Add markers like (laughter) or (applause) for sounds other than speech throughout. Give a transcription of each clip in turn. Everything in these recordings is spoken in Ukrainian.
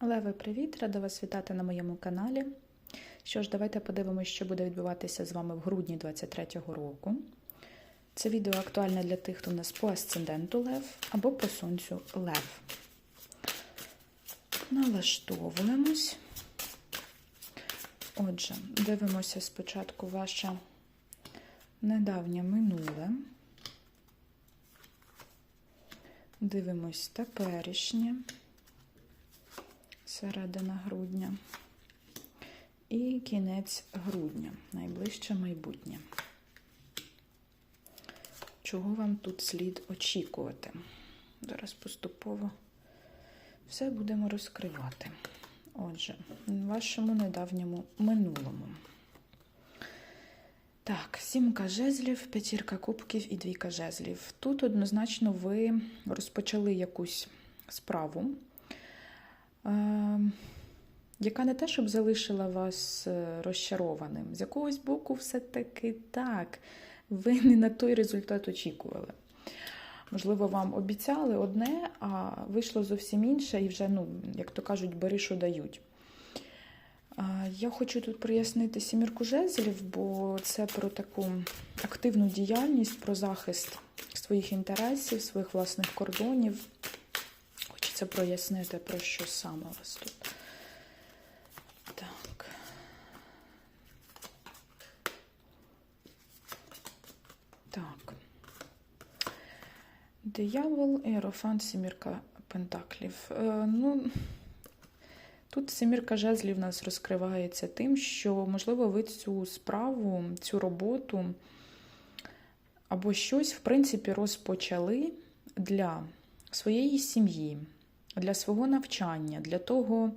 Леви, привіт! Рада вас вітати на моєму каналі. Що ж, давайте подивимося, що буде відбуватися з вами в грудні 2023 року. Це відео актуальне для тих, хто у нас по асценденту Лев або по сонцю Лев. Налаштовуємось. Отже, дивимося спочатку ваше недавнє минуле. Дивимось теперішнє середина грудня. І кінець грудня, найближче майбутнє. Чого вам тут слід очікувати? Зараз поступово все будемо розкривати. Отже, в вашому недавньому минулому. Так, сімка жезлів, п'ятірка кубків і двійка жезлів. Тут однозначно ви розпочали якусь справу, яка не те, щоб залишила вас е, розчарованим. З якогось боку, все-таки так, ви не на той результат очікували. Можливо, вам обіцяли одне, а вийшло зовсім інше, і вже, ну, як то кажуть, бери, що дають. Я хочу тут прояснити сімірку жезлів, бо це про таку активну діяльність, про захист своїх інтересів, своїх власних кордонів. Хочеться прояснити, про що саме у вас тут. Так. Так. Диявол, Ерофант, сімірка Пентаклів. Е, ну. Тут семірка жезлів у нас розкривається тим, що, можливо, ви цю справу, цю роботу або щось, в принципі, розпочали для своєї сім'ї, для свого навчання, для того,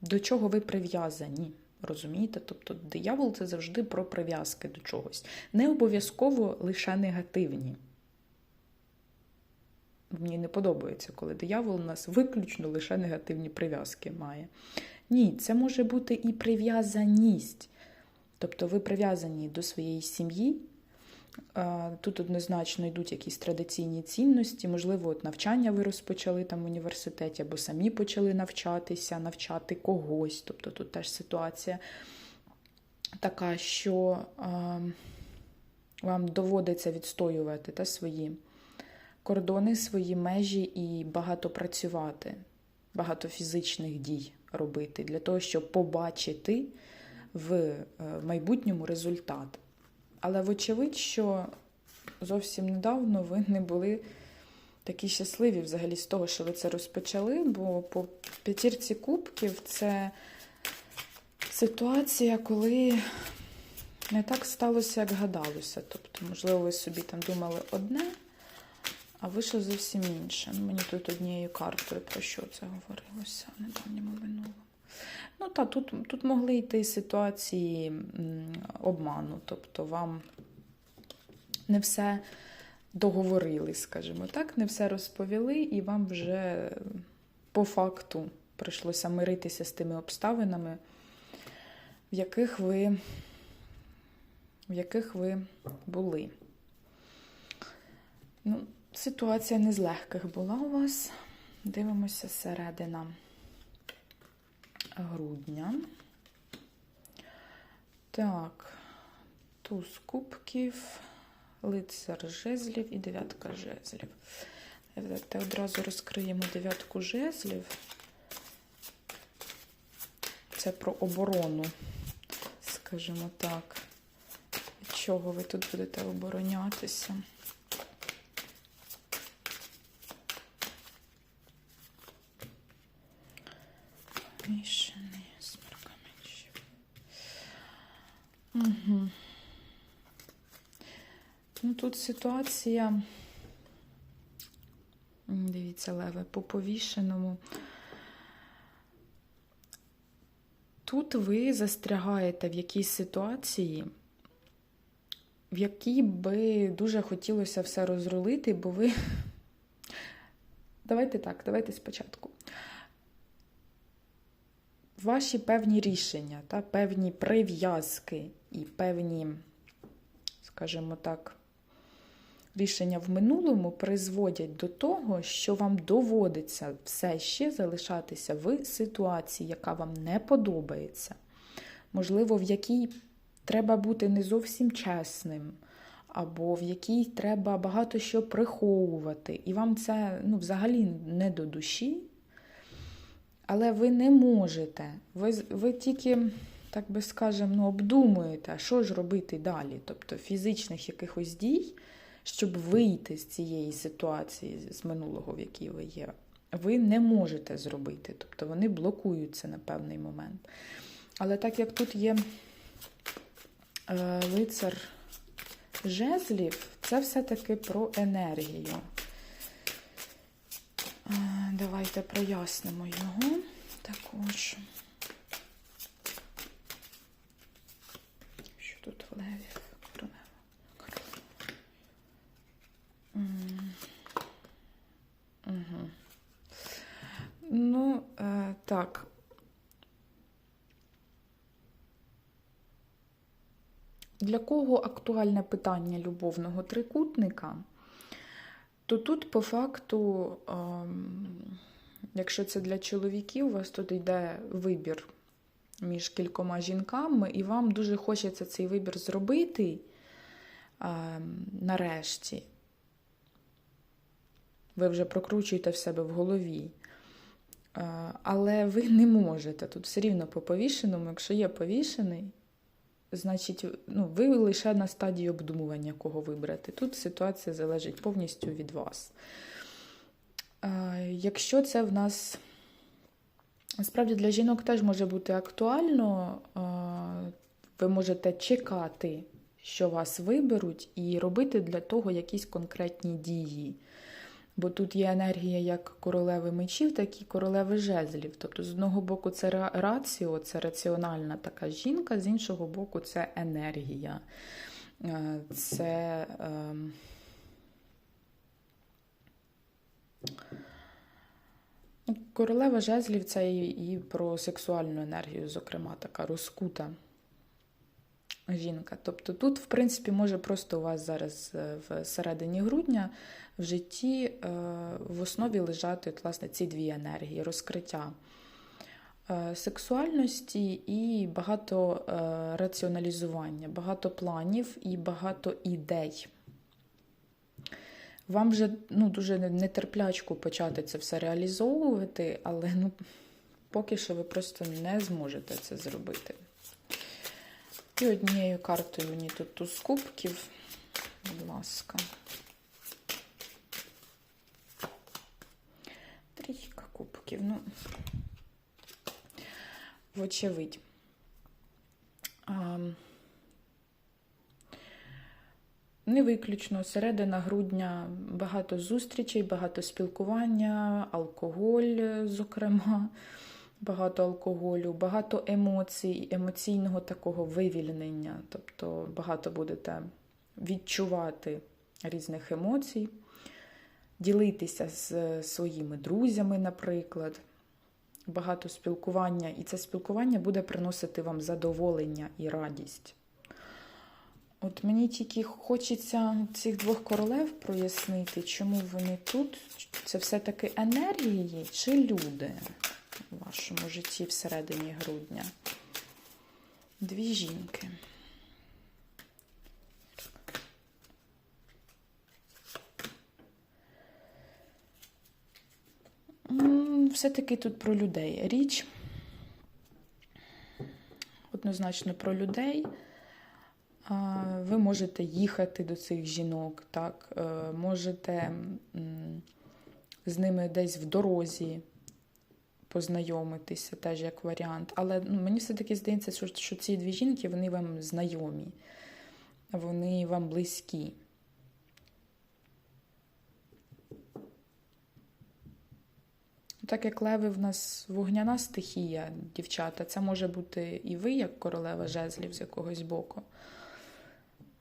до чого ви прив'язані. Розумієте? Тобто диявол це завжди про прив'язки до чогось. Не обов'язково лише негативні. Мені не подобається, коли диявол у нас виключно лише негативні прив'язки має. Ні, це може бути і прив'язаність. Тобто ви прив'язані до своєї сім'ї. Тут однозначно йдуть якісь традиційні цінності, можливо, от навчання ви розпочали там в університеті, або самі почали навчатися, навчати когось. Тобто тут теж ситуація така, що вам доводиться відстоювати та, свої кордони, свої межі і багато працювати, багато фізичних дій робити для того, щоб побачити в майбутньому результат. Але вочевидь, що зовсім недавно ви не були такі щасливі взагалі з того, що ви це розпочали, бо по п'ятірці кубків це ситуація, коли не так сталося, як гадалося. Тобто, можливо, ви собі там думали одне. А вийшло зовсім інше. Мені тут однією картою про що це говорилося в недавньому минулому. Ну так, тут тут могли йти ситуації обману, тобто вам не все договорили, скажімо так, не все розповіли, і вам вже по факту прийшлося миритися з тими обставинами, в яких ви, в яких ви були. Ну, Ситуація не з легких була у вас. Дивимося середина грудня. Так, туз кубків, лицар жезлів і дев'ятка жезлів. Давайте одразу розкриємо дев'ятку жезлів. Це про оборону, скажімо так. Від чого ви тут будете оборонятися? Угу. Ну, тут ситуація, дивіться, леве, по повішеному. Тут ви застрягаєте в якійсь ситуації, в якій би дуже хотілося все розрулити, бо ви. (laughs) Давайте так, давайте спочатку ваші певні рішення, та, певні прив'язки і певні, скажімо так, рішення в минулому призводять до того, що вам доводиться все ще залишатися в ситуації, яка вам не подобається, можливо, в якій треба бути не зовсім чесним, або в якій треба багато що приховувати, і вам це ну, взагалі не до душі. Але ви не можете. Ви, ви тільки, так би скажемо, ну, обдумуєте, що ж робити далі. Тобто фізичних якихось дій, щоб вийти з цієї ситуації з минулого, в якій ви є, ви не можете зробити. Тобто вони блокуються на певний момент. Але так як тут є е, лицар жезлів, це все-таки про енергію. Е, Давайте прояснимо його також. Що тут в леві? Королева. Ну, е, так. Для кого актуальне питання любовного трикутника? То тут, по факту, якщо це для чоловіків, у вас тут йде вибір між кількома жінками, і вам дуже хочеться цей вибір зробити нарешті. Ви вже прокручуєте в себе в голові. Але ви не можете. Тут все рівно по повішеному, якщо є повішений, значить, ну, ви лише на стадії обдумування, кого вибрати. Тут ситуація залежить повністю від вас. Якщо це в нас насправді для жінок теж може бути актуально, ви можете чекати, що вас виберуть, і робити для того якісь конкретні дії. Бо тут є енергія як королеви мечів, так і королеви жезлів. Тобто, з одного боку, це ра- раціо, це раціональна така жінка, з іншого боку, це енергія. Е, Це. ем, ну, Королева жезлів це і про сексуальну енергію, зокрема, така розкута жінка. Тобто тут, в принципі, може просто у вас зараз е, в середині грудня в житті е, в основі лежати от, власне, ці дві енергії: розкриття е, сексуальності і багато раціоналізування, багато планів і багато ідей. Вам вже ну, дуже нетерплячку почати це все реалізовувати, але ну, поки що ви просто не зможете це зробити. І однією картою мені тут туз кубків, будь ласка. Трійка кубків, ну, вочевидь. А, не виключно середина грудня багато зустрічей, багато спілкування, алкоголь, зокрема, багато алкоголю, багато емоцій, емоційного такого вивільнення. Тобто багато будете відчувати різних емоцій, ділитися з своїми друзями, наприклад. Багато спілкування, і це спілкування буде приносити вам задоволення і радість. От мені тільки хочеться цих двох королев прояснити, чому вони тут. Це все-таки енергії чи люди у вашому житті всередині грудня? Дві жінки. Все-таки тут про людей. Річ однозначно про людей. Ви можете їхати до цих жінок, так, е, можете з ними десь в дорозі познайомитися, теж як варіант. Але ну, мені все-таки здається, що, що ці дві жінки вони вам знайомі, вони вам близькі. Так як леви в нас вогняна стихія, дівчата, це може бути і ви, як королева жезлів з якогось боку.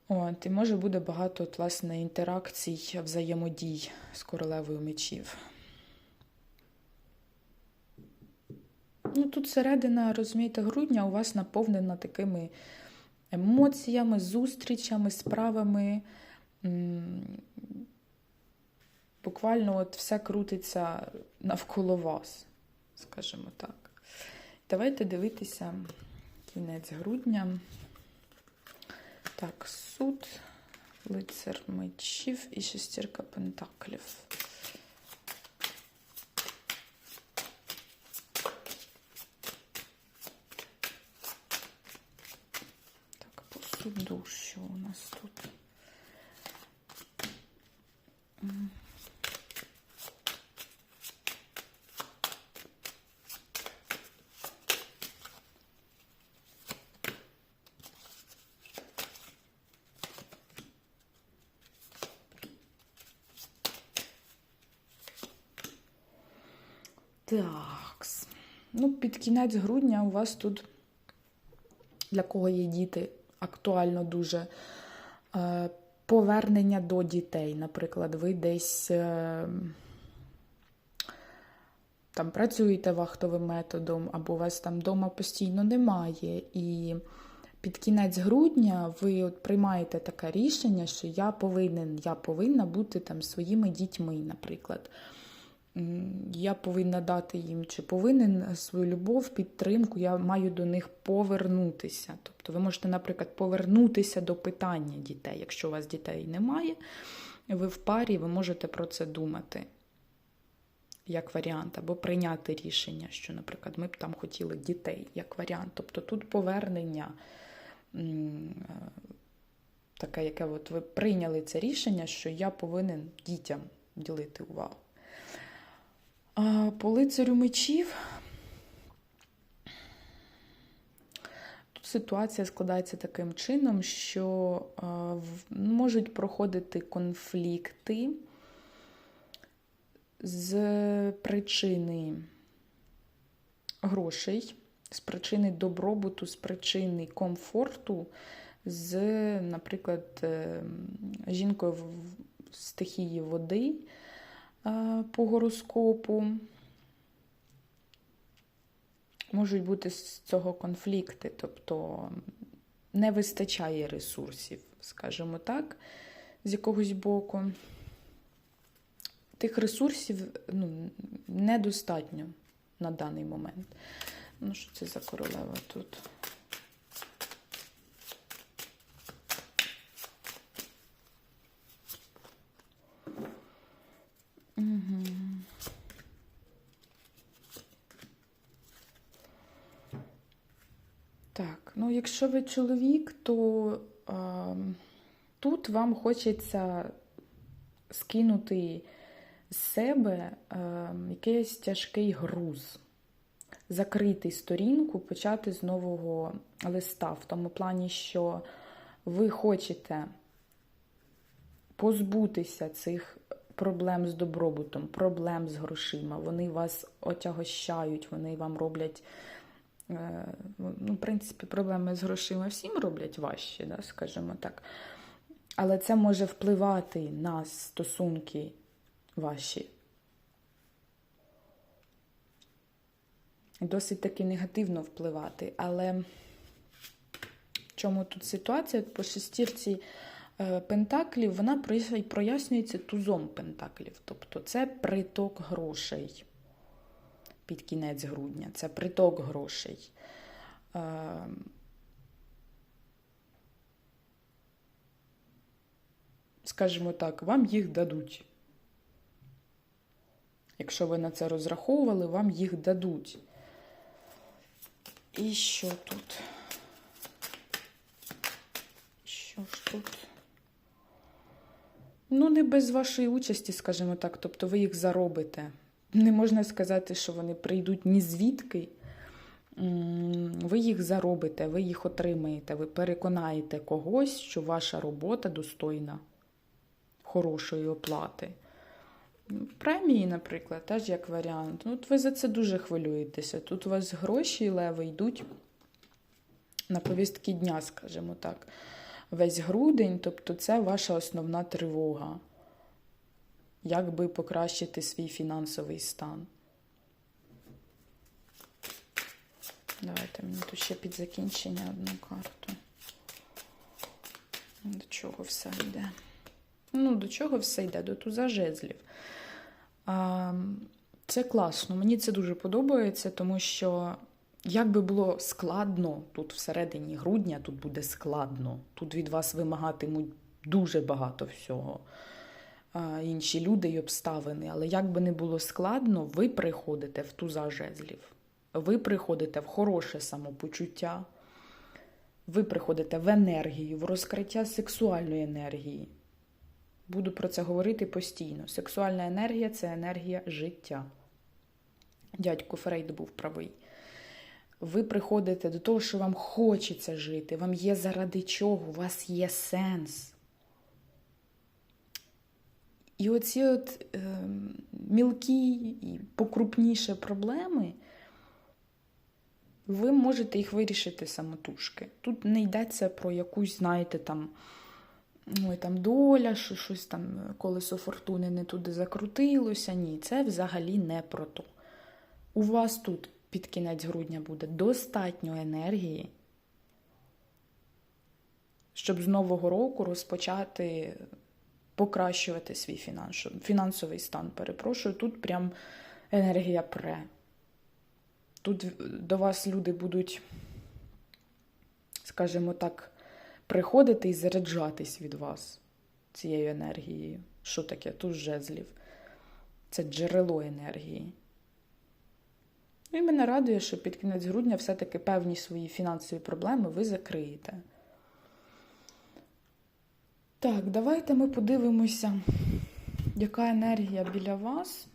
От, і може буде багато от, власне, інтеракцій, взаємодій з королевою мечів. Тут середина, розумієте, грудня у вас наповнена такими емоціями, зустрічами, справами, буквально от все крутиться навколо вас, скажімо так. Давайте дивитися кінець грудня. Так, суд, лицар мечів і шестірка пентаклів. По що у нас тут? Так. Ну, під кінець грудня у вас тут, для кого є діти, актуально дуже е, повернення до дітей. Наприклад, ви десь е, там працюєте вахтовим методом, або вас там вдома постійно немає. І під кінець грудня ви от приймаєте таке рішення, що я повинен, я повинна бути там своїми дітьми, наприклад. Я повинна дати їм чи повинен свою любов, підтримку, я маю до них повернутися. Тобто ви можете, наприклад, повернутися до питання дітей. Якщо у вас дітей немає, ви в парі, ви можете про це думати як варіант, або прийняти рішення, що, наприклад, ми б там хотіли дітей як варіант. Тобто тут повернення е, таке, яке от ви прийняли це рішення, що я повинен дітям ділити увагу. По лицарю мечів? Тут ситуація складається таким чином, що можуть проходити конфлікти з причини грошей, з причини добробуту, з причини комфорту, з, наприклад, е, жінкою в стихії води по гороскопу. Можуть бути з цього конфлікти, тобто не вистачає ресурсів, скажімо так, з якогось боку. Тих ресурсів ну, недостатньо на даний момент. Ну, що це за королева тут? Угу. Так, ну якщо ви чоловік, то а, тут вам хочеться скинути з себе а, якийсь тяжкий груз, закрити сторінку, почати з нового листа, в тому плані, що ви хочете позбутися цих проблем з добробутом, проблем з грошима. Вони вас отягощають, вони вам роблять. Е, Ну, в принципі, проблеми з грошима всім роблять важче, да, скажімо так. Але це може впливати на стосунки ваші. Досить таки негативно впливати. Але в чому тут ситуація? По шестірці е, пентаклів вона прояс- прояснюється тузом пентаклів. Тобто це приток грошей під кінець грудня. Це приток грошей. Е, Скажімо так, вам їх дадуть. Якщо ви на це розраховували, вам їх дадуть. І що тут? Що ж тут? Ну, не без вашої участі, скажімо так. Тобто ви їх заробите. Не можна сказати, що вони прийдуть ні звідки. Ви їх заробите, ви їх отримаєте, ви переконаєте когось, що ваша робота достойна хорошої оплати. Ну, Премії, наприклад, теж як варіант. Ну, От ви за це дуже хвилюєтеся. Тут у вас гроші леви йдуть на повістки дня, скажімо так. Весь грудень, тобто це ваша основна тривога. Як би покращити свій фінансовий стан? Давайте мені тут ще під закінчення одну карту. До чого все йде? Ну, до чого все йде? До туза жезлів. А, це класно. Мені це дуже подобається, тому що як би було складно тут всередині грудня, тут буде складно. Тут від вас вимагатимуть дуже багато всього. Інші люди й обставини. Але як би не було складно, ви приходите в туза жезлів. Ви приходите в хороше самопочуття. Ви приходите в енергію, в розкриття сексуальної енергії. Буду про це говорити постійно. Сексуальна енергія це енергія життя. Дядько Фрейд був правий. Ви приходите до того, що вам хочеться жити, вам є заради чого, у вас є сенс. І оці от е, мілкі і покрупніші проблеми, ви можете їх вирішити самотужки. Тут не йдеться про якусь, знаєте, там, ой, там доля, що щось там колесо фортуни не туди закрутилося. Ні, це взагалі не про то. У вас тут під кінець грудня буде достатньо енергії, щоб з нового року розпочати покращувати свій фінансовий, стан. Перепрошую, тут прям енергія пре. Тут до вас люди будуть, скажімо так, приходити і заряджатись від вас цією енергією. Що таке? Тут жезлів. Це джерело енергії. І мене радує, що під кінець грудня все-таки певні свої фінансові проблеми ви закриєте. Так, давайте ми подивимося, яка енергія біля вас.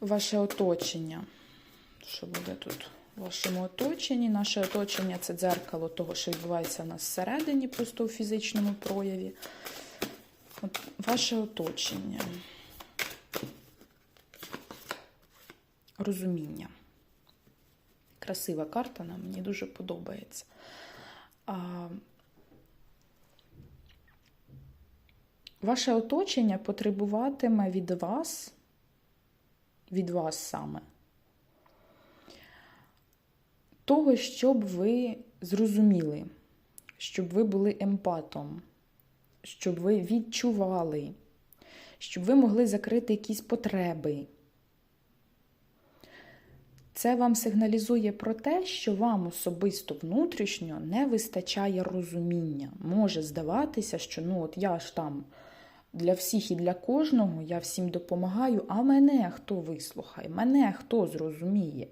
Ваше оточення. Що буде тут в вашому оточенні? Наше оточення це дзеркало того, що відбувається в нас всередині, просто у фізичному прояві. От Ваше оточення. Розуміння. Красива карта, нам мені дуже подобається. Ваше оточення потребуватиме від вас, від вас саме, того, щоб ви зрозуміли, щоб ви були емпатом, щоб ви відчували, щоб ви могли закрити якісь потреби. Це вам сигналізує про те, що вам особисто внутрішньо не вистачає розуміння. Може здаватися, що ну от я ж там для всіх і для кожного, я всім допомагаю, а мене хто вислухає, мене хто зрозуміє.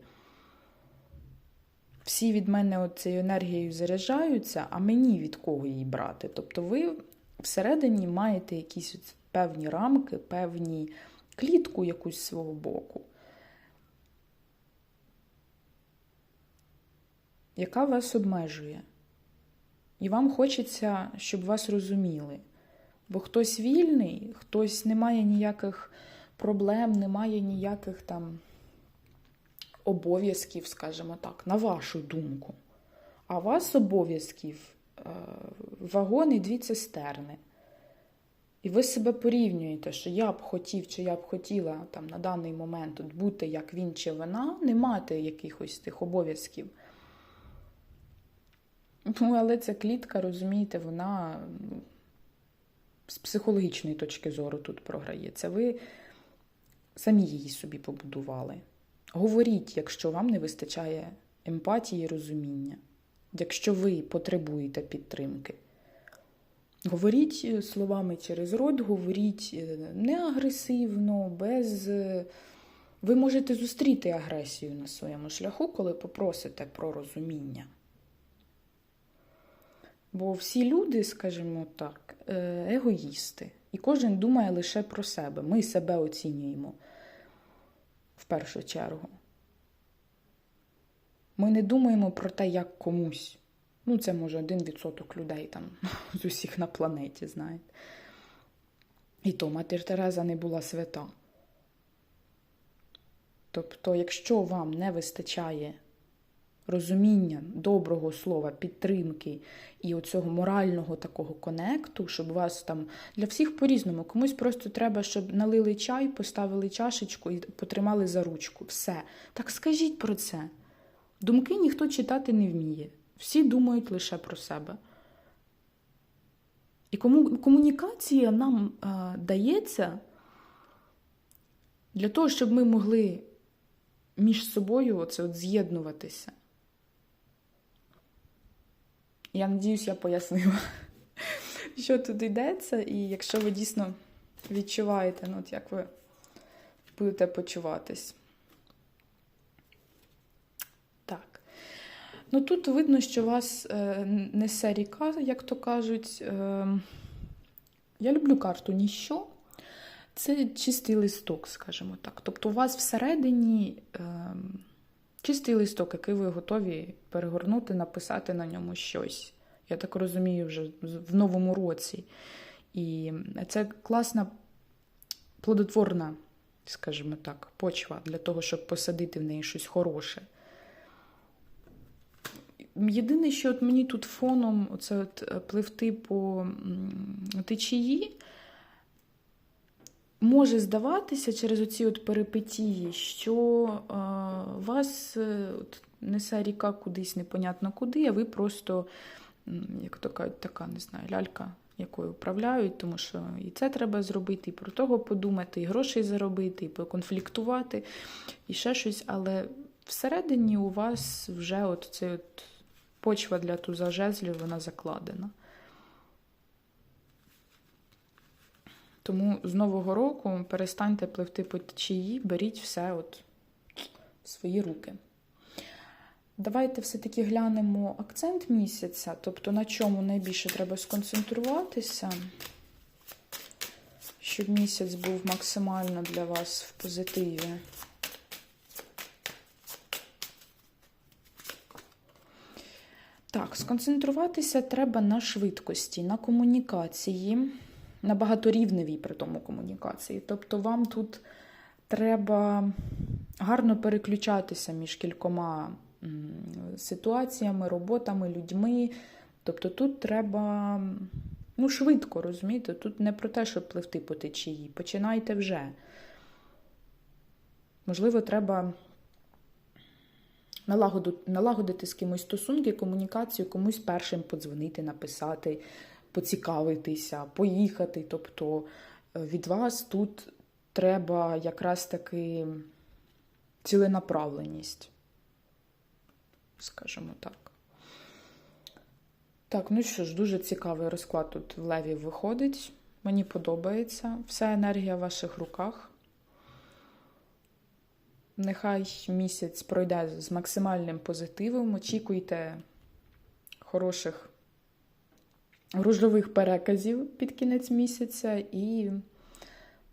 Всі від мене цією енергією заряджаються, а мені від кого її брати. Тобто ви всередині маєте якісь певні рамки, певні клітку якусь свого боку. Яка вас обмежує. І вам хочеться, щоб вас розуміли. Бо хтось вільний, хтось не має ніяких проблем, не має ніяких там обов'язків, скажімо так, на вашу думку. А вас обов'язків е, вагон і дві цистерни. І ви себе порівнюєте, що я б хотів, чи я б хотіла там на даний момент бути як він чи вона, не мати якихось тих обов'язків. Ну, але ця клітка, розумієте, вона з психологічної точки зору тут програється. Ви самі її собі побудували. Говоріть, якщо вам не вистачає емпатії розуміння, якщо ви потребуєте підтримки. Говоріть словами через рот, говоріть не агресивно, без. Ви можете зустріти агресію на своєму шляху, коли попросите про розуміння. Бо всі люди, скажімо так, егоїсти. І кожен думає лише про себе. Ми себе оцінюємо в першу чергу. Ми не думаємо про те, як комусь. Ну, це може один відсоток людей там (laughs) з усіх на планеті, знаєте. І то матір Тереза не була свята. Тобто, якщо вам не вистачає розуміння доброго слова, підтримки і оцього морального такого конекту, щоб вас там для всіх по-різному. Комусь просто треба, щоб налили чай, поставили чашечку і потримали за ручку. Все. Так скажіть про це. Думки ніхто читати не вміє. Всі думають лише про себе. І кому комунікація нам е, дається для того, щоб ми могли між собою оце от з'єднуватися. Я надіюсь, я пояснила, (laughs) що тут йдеться, і якщо ви дійсно відчуваєте, ну, от як ви будете почуватись. Так. Ну тут видно, що вас е, несе ріка, як то кажуть. Е, я люблю карту ніщо. Це чистий листок, скажімо так. Тобто у вас всередині е, чистий листок, який ви готові перегорнути, написати на ньому щось. Я так розумію, вже в новому році. І це класна плодотворна, скажімо так, почва для того, щоб посадити в неї щось хороше. Єдине, що от мені тут фоном оце от пливти по течії, може здаватися через оці от перипетії, що е, вас от, несе ріка кудись непонятно куди, а ви просто, як то кажуть, така, не знаю, лялька, якою управляють, тому що і це треба зробити, і про того подумати, і грошей заробити, і поконфліктувати, і ще щось. Але всередині у вас вже от цей от почва для туза жезлів, вона закладена. Тому з Нового року перестаньте пливти по течії, беріть все от в свої руки. Давайте все-таки глянемо акцент місяця, тобто на чому найбільше треба сконцентруватися, щоб місяць був максимально для вас в позитиві. Так, сконцентруватися треба на швидкості, на комунікації, на багаторівневій при тому комунікації. Тобто вам тут треба гарно переключатися між кількома ситуаціями, роботами, людьми. Тобто тут треба ну, швидко розумієте, тут не про те, щоб пливти по течії. Починайте вже. Можливо, треба налагодити з кимось стосунки, комунікацію, комусь першим подзвонити, написати, поцікавитися, поїхати. Тобто від вас тут треба якраз таки ціленаправленість, скажімо так. Так, ну що ж, дуже цікавий розклад тут в леві виходить. Мені подобається. Вся енергія в ваших руках. Нехай місяць пройде з максимальним позитивом. Очікуйте хороших грошових переказів під кінець місяця, і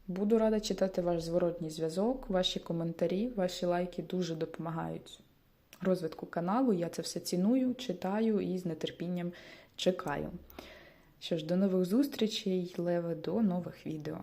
буду рада читати ваш зворотній зв'язок, ваші коментарі, ваші лайки дуже допомагають розвитку каналу. Я це все ціную, читаю і з нетерпінням чекаю. Що ж, до нових зустрічей, Леве, до нових відео.